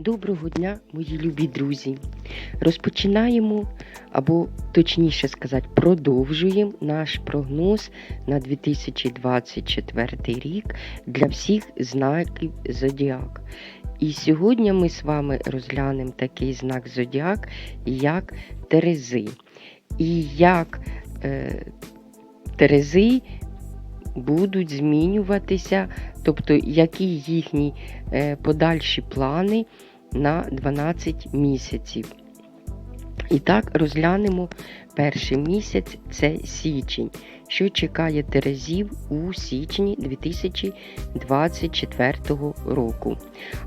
Доброго дня, мої любі друзі! Розпочинаємо, або точніше сказати, продовжуємо наш прогноз на 2024 рік для всіх знаків Зодіак. І сьогодні ми з вами розглянемо такий знак Зодіак, як Терези. І як е, Терези будуть змінюватися, тобто які їхні е, подальші плани на 12 місяців. І так, розглянемо перший місяць це січень, що чекає Терезів у січні 2024 року.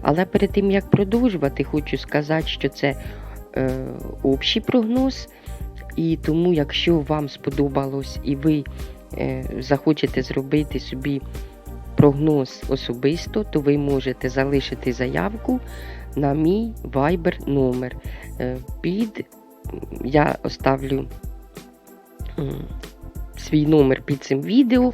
Але перед тим як продовжувати, хочу сказати, що це е, общий прогноз. І тому, якщо вам сподобалось і ви захочете зробити собі прогноз особисто, то ви можете залишити заявку на мій Viber номер. Е, Під я оставлю свій номер під цим відео,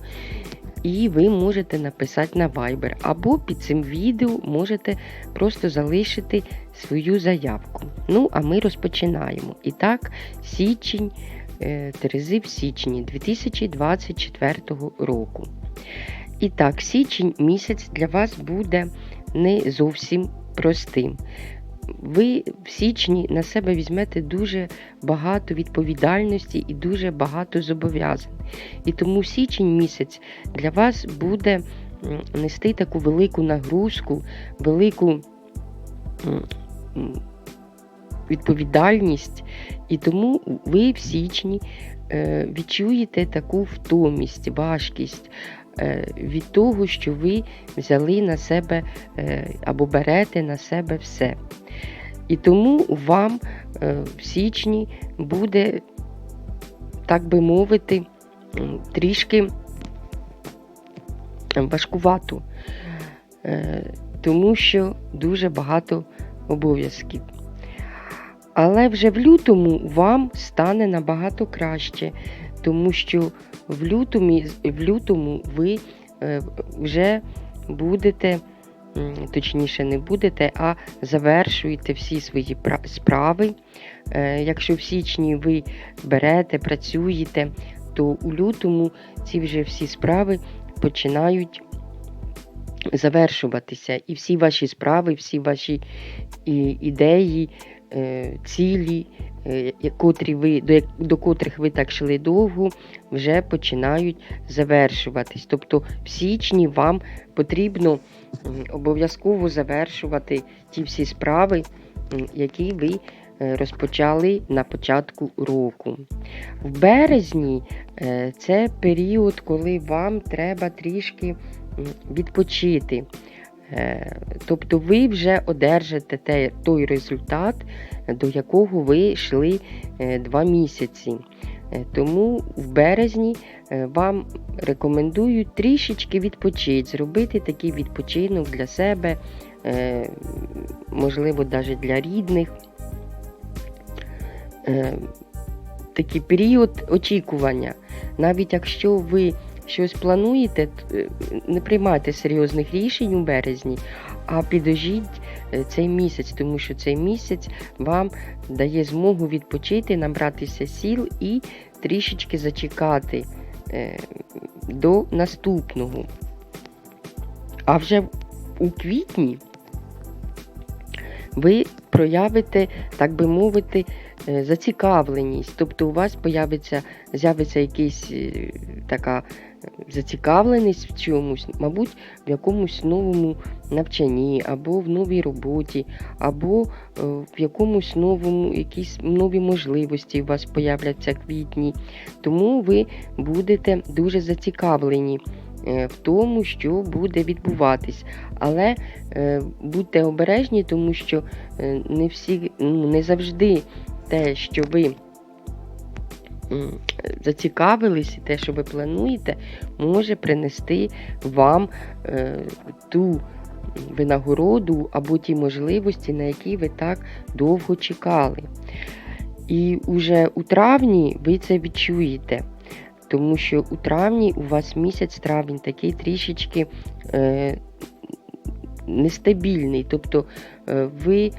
і ви можете написати на Viber. Або під цим відео можете просто залишити свою заявку. Ну, а ми розпочинаємо. І так, січень, е, Терези в січні 2024 року. І так, січень місяць для вас буде не зовсім простим. Ви в січні на себе візьмете дуже багато відповідальності і дуже багато зобов'язань. І тому січень місяць для вас буде нести таку велику нагрузку, велику відповідальність. І тому ви в січні е, відчуєте таку втомість, важкість е, від того, що ви взяли на себе е, або берете на себе все. І тому вам в січні буде, так би мовити, трішки важкувато, тому що дуже багато обов'язків. Але вже в лютому вам стане набагато краще, тому що в лютому, в лютому ви е, вже будете, точніше, не будете, а завершуєте всі свої справи. Е, Якщо в січні ви берете, працюєте, то у лютому ці вже всі справи починають завершуватися. І всі ваші справи, всі ваші ідеї, цілі, е, котрі ви, до, котрих ви так йшли довго, вже починають завершуватись. Тобто в січні вам потрібно обов'язково завершувати ті всі справи, які ви е, розпочали на початку року. В березні е, це період, коли вам треба трішки відпочити. Е, Тобто ви вже одержите те, той результат, до якого ви йшли е, два місяці. Е, Тому в березні вам рекомендую трішечки відпочити, зробити такий відпочинок для себе, можливо, навіть для рідних. Такий період очікування. Навіть якщо ви щось плануєте, е, не приймайте серйозних рішень у березні, а підожіть е, цей місяць, тому що цей місяць вам дає змогу відпочити, набратися сіл і трішечки зачекати е, до наступного. А вже у квітні ви проявите, так би мовити, зацікавленість. Тобто у вас з'явиться якась така зацікавленість в чомусь, мабуть, в якомусь новому навчанні, або в новій роботі, або е, в якомусь новому, якісь нові можливості у вас появляться квітні. Тому ви будете дуже зацікавлені е, в тому, що буде відбуватись. Але е, будьте обережні, тому що е, не всі, ну, не завжди те, що ви зацікавились, і те, що ви плануєте, може принести вам е, ту винагороду або ті можливості, на які ви так довго чекали. І уже у травні ви це відчуєте. Тому що у травні у вас місяць травень такий трішечки е, нестабільний. Тобто е, ви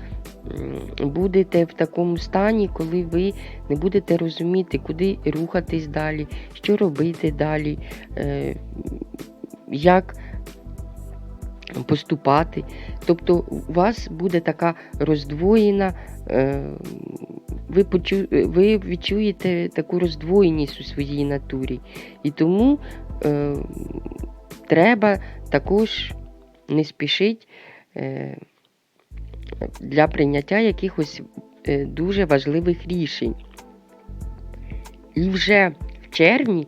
будете в такому стані, коли ви не будете розуміти, куди рухатись далі, що робити далі, е, як поступати. Тобто у вас буде така роздвоєна, е, ви, почу, ви відчуєте таку роздвоєність у своїй натурі. І тому е, треба також не спішить е, для прийняття якихось е, дуже важливих рішень. І вже в червні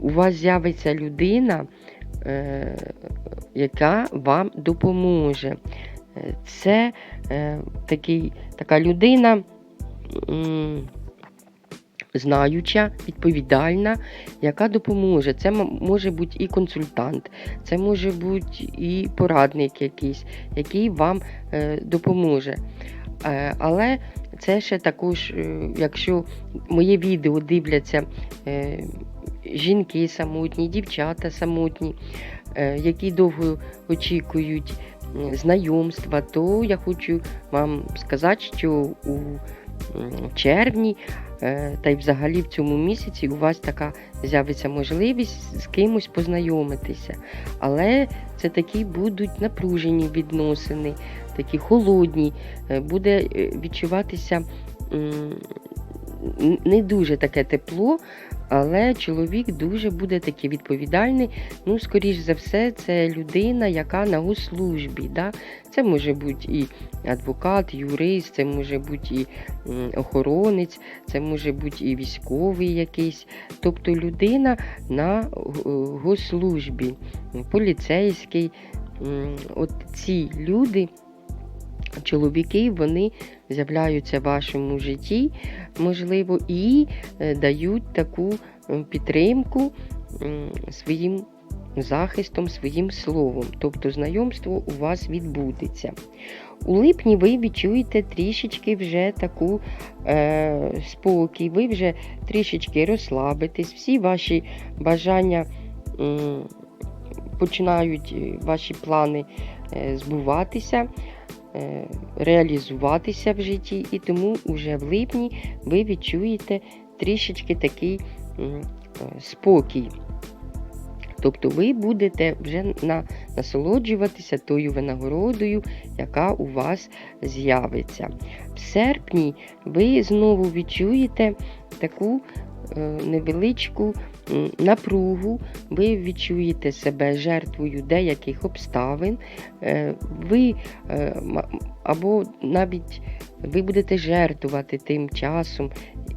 у вас з'явиться людина, е, яка вам допоможе. Це такий, така людина знаюча, відповідальна, яка допоможе. Це може бути і консультант, це може бути і порадник якийсь, який вам е, допоможе. Е, але це ще також, е, якщо моє відео дивляться жінки самотні, дівчата самотні, які довго очікують знайомства, то я хочу вам сказати, що у червні е, та й взагалі в цьому місяці у вас така з'явиться можливість з кимось познайомитися. Але це такі будуть напружені відносини, такі холодні, е, буде е, відчуватися не дуже таке тепло, але чоловік дуже буде такий відповідальний. Ну, скоріш за все, це людина, яка на госслужбі. Да? Це може бути і адвокат, юрист, це може бути і охоронець, це може бути і військовий якийсь. Тобто людина на е, госслужбі, поліцейський. От ці люди, чоловіки, вони з'являються в вашому житті, можливо, і е, дають таку е, підтримку своїм захистом, своїм словом. Тобто знайомство у вас відбудеться. У липні ви відчуєте трішечки вже таку е, спокій, ви вже трішечки розслабитесь, всі ваші бажання м, починають е, ваші плани е, збуватися, е, реалізуватися в житті, і тому вже в липні ви відчуєте трішечки такий е, спокій. Тобто ви будете вже на, насолоджуватися тою винагородою, яка у вас з'явиться. В серпні ви знову відчуєте таку е, невеличку напругу, ви відчуєте себе жертвою деяких обставин, е, ви е, або навіть ви будете жертвувати тим часом.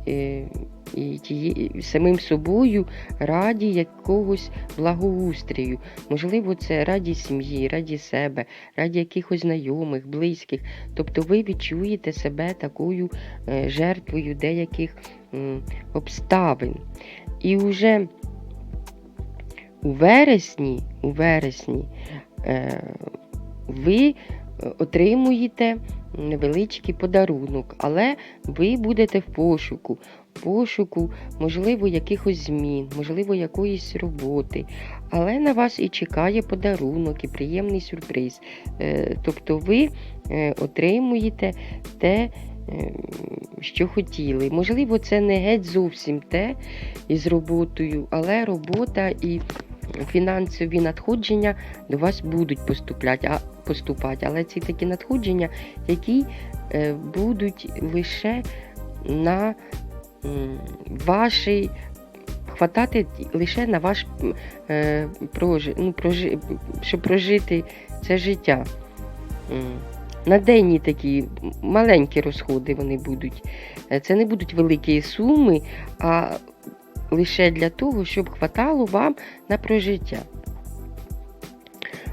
е, І тіє- самим собою раді якогось благоустрію. Можливо, це раді сім'ї, раді себе, раді якихось знайомих, близьких. Тобто ви відчуєте себе такою жертвою деяких обставин. І вже у вересні, у вересні е, ви е, отримуєте невеличкий подарунок, але ви будете в пошуку, пошуку, можливо, якихось змін, можливо, якоїсь роботи. Але на вас і чекає подарунок, і приємний сюрприз. Е, Тобто ви отримуєте те, що хотіли. Можливо, це не геть зовсім те із роботою, але робота і фінансові надходження до вас будуть поступляти, а, поступати. Але ці такі надходження, які е, будуть лише на вашій. Хватати лише на ваш е, прожи, ну, прожи, щоб прожити це життя. На денні такі маленькі розходи вони будуть. Е, Це не будуть великі суми, а лише для того, щоб хватало вам на прожиття.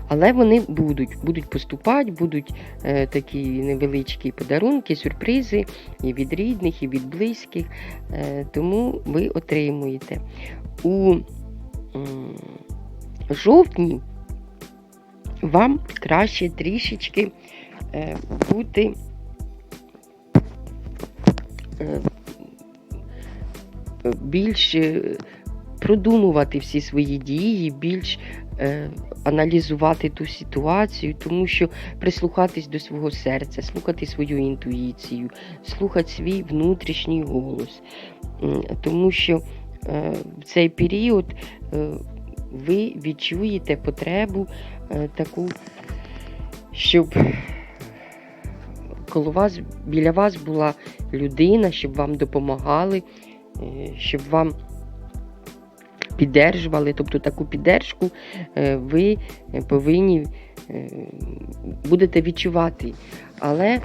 Але вони будуть, будуть поступати, будуть е, такі невеличкі подарунки, сюрпризи і від рідних, і від близьких. Е, тому ви отримуєте. У м, жовтні вам краще трішечки е, бути е, більш е, продумувати всі свої дії, більш е, аналізувати ту ситуацію, тому що прислухатись до свого серця, слухати свою інтуїцію, слухати свій внутрішній голос. Тому що е, в цей період е, ви відчуєте потребу е, таку, щоб коло вас, біля вас була людина, щоб вам допомагали, е, щоб вам піддержували. Тобто таку піддержку е, ви е, повинні будете відчувати. Але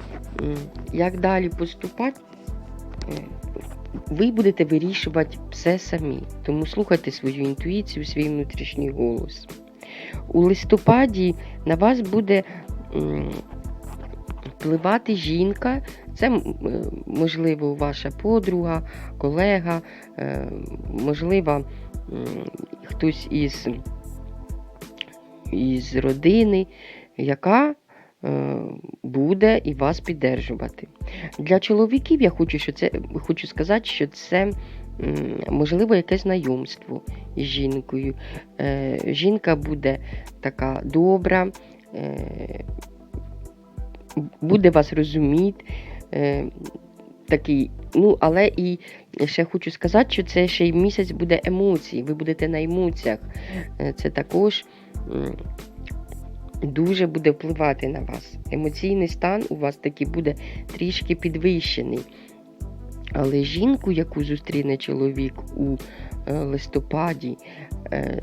як далі поступати, ви будете вирішувати все самі. Тому слухайте свою інтуїцію, свій внутрішній голос. У листопаді на вас буде впливати жінка. Це е, можливо ваша подруга, колега, е, можливо, хтось із, із родини, яка е, буде і вас піддержувати. Для чоловіків я хочу, що це, хочу сказати, що це можливо якесь знайомство із жінкою. Жінка буде така добра, буде вас розуміти. Е, Такий, ну, але і ще хочу сказати, що це ще й місяць буде емоцій. Ви будете на емоціях. Е, Це також м, дуже буде впливати на вас. Емоційний стан у вас такий буде трішки підвищений. Але жінку, яку зустріне чоловік у е, листопаді е,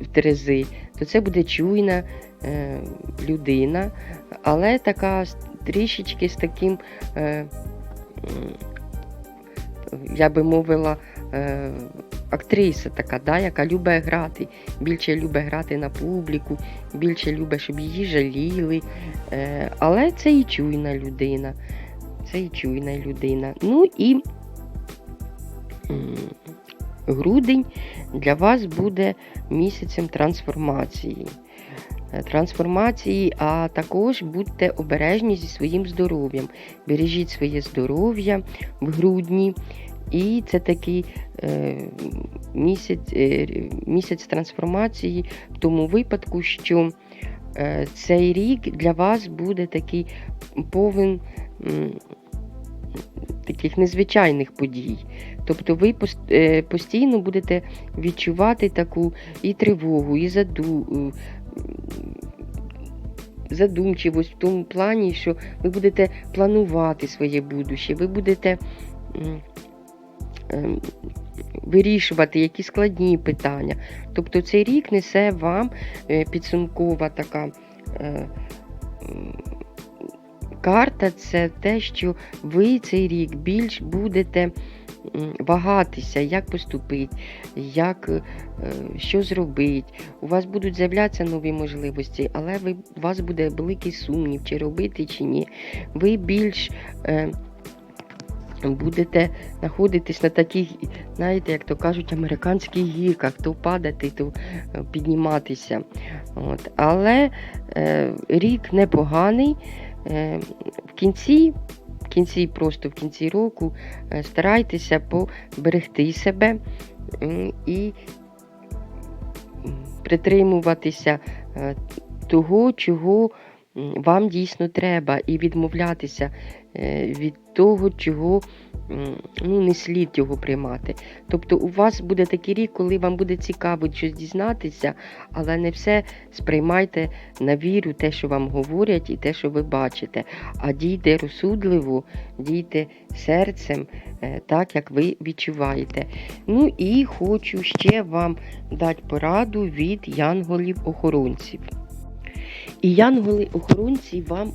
в Терези, то це буде чуйна е, людина, але така трішечки з таким, е, я би мовила, е, актриса така, да, яка любить грати, більше любить грати на публіку, більше любить, щоб її жаліли. Е, але це і чуйна людина. Це і чуйна людина. Ну і грудень для вас буде місяцем трансформації. Е, Трансформації, а також будьте обережні зі своїм здоров'ям. Бережіть своє здоров'я в грудні. І це такий е, місяць, е, місяць трансформації в тому випадку, що цей рік для вас буде такий повен таких незвичайних подій. Тобто ви пос- постійно будете відчувати таку і тривогу, і заду, задумчивость в тому плані, що ви будете планувати своє будуще, ви будете ем, вирішувати які складні питання. Тобто цей рік несе вам е, підсумкова така. Карта це те, що ви цей рік більш будете вагатися, як поступити, як, е, що зробити. У вас будуть з'являтися нові можливості, але ви, у вас буде великий сумнів, чи робити, чи ні. Ви більш е, будете знаходитись на таких, знаєте, як то кажуть, американських гірках, то падати, то е, підніматися. От. Але е, рік непоганий. Е, в кінці, в кінці, просто в кінці року е, старайтеся поберегти себе і притримуватися е, того, чого вам дійсно треба, і відмовлятися від того, чого ну, не слід його приймати. Тобто у вас буде такий рік, коли вам буде цікаво щось дізнатися, але не все сприймайте на віру те, що вам говорять, і те, що ви бачите. А дійте розсудливо, дійте серцем, е, так як ви відчуваєте. Ну і хочу ще вам дати пораду від янголів-охоронців. І янголи-охоронці вам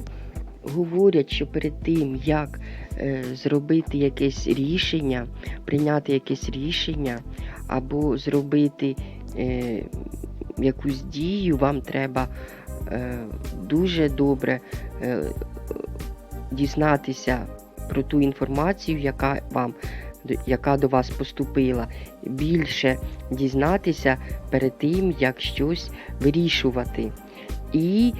говорять, що перед тим, як е, зробити якесь рішення, прийняти якесь рішення або зробити е, якусь дію, вам треба е, дуже добре дізнатися про ту інформацію, яка вам яка до вас поступила, більше дізнатися перед тим, як щось вирішувати. І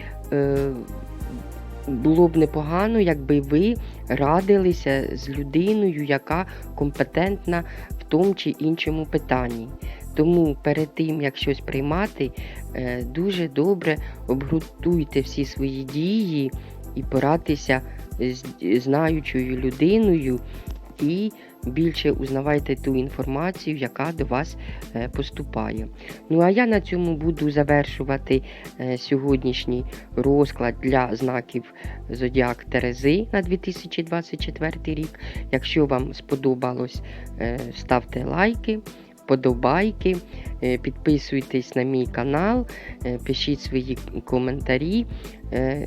було б непогано, якби ви радилися з людиною, яка компетентна в тому чи іншому питанні. Тому перед тим, як щось приймати, е, дуже добре обґрунтуйте всі свої дії і порадьтеся з знаючою людиною і більше узнавайте ту інформацію, яка до вас е, поступає. Ну а я на цьому буду завершувати е, сьогоднішній розклад для знаків Зодіак Терези на 2024 рік. Якщо вам сподобалось, е, ставте лайки, подобайки, підписуйтесь на мій канал, пишіть свої коментарі.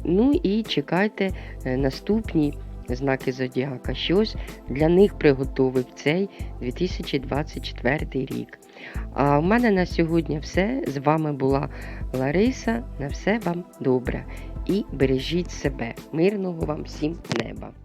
Ну і чекайте наступні знаки Зодіака. Щось для них приготовив цей 2024 рік. А в мене на сьогодні все. З вами була Лариса. На все вам добре. І бережіть себе. Мирного вам всім неба!